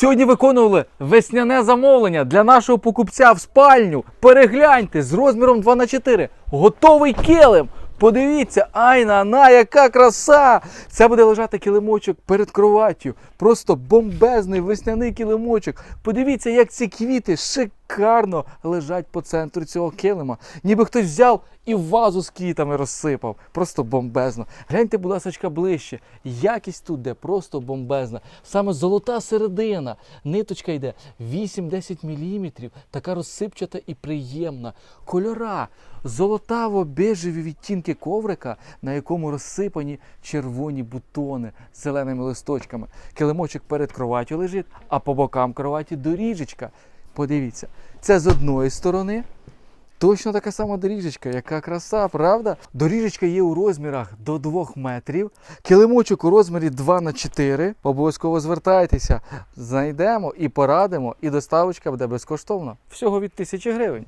Сьогодні виконували весняне замовлення для нашого покупця в спальню. Перегляньте з розміром 2 на 4 Готовий килим. Подивіться, айна, на, яка краса! Це буде лежати килимочок перед кроваттю. Просто бомбезний весняний килимочок. Подивіться, як ці квіти шикарно лежать по центру цього килима. Ніби хтось взяв і вазу з квітами розсипав. Просто бомбезно. Гляньте, будь ласка, ближче. Якість тут де просто бомбезна. Саме золота середина. Ниточка йде 8-10 мм. Така розсипчата і приємна. Кольора. Золотаво-бежеві відтінки коврика, на якому розсипані червоні бутони з зеленими листочками. Килимочок перед кроваттю лежить, а по бокам кроваті доріжечка. Подивіться, це з одної сторони. Точно така сама доріжечка, яка краса, правда? Доріжечка є у розмірах до 2 метрів. Килимочок у розмірі 2 на 4. Обов'язково звертайтеся, знайдемо і порадимо, і доставочка буде безкоштовна. Всього від 1000 гривень.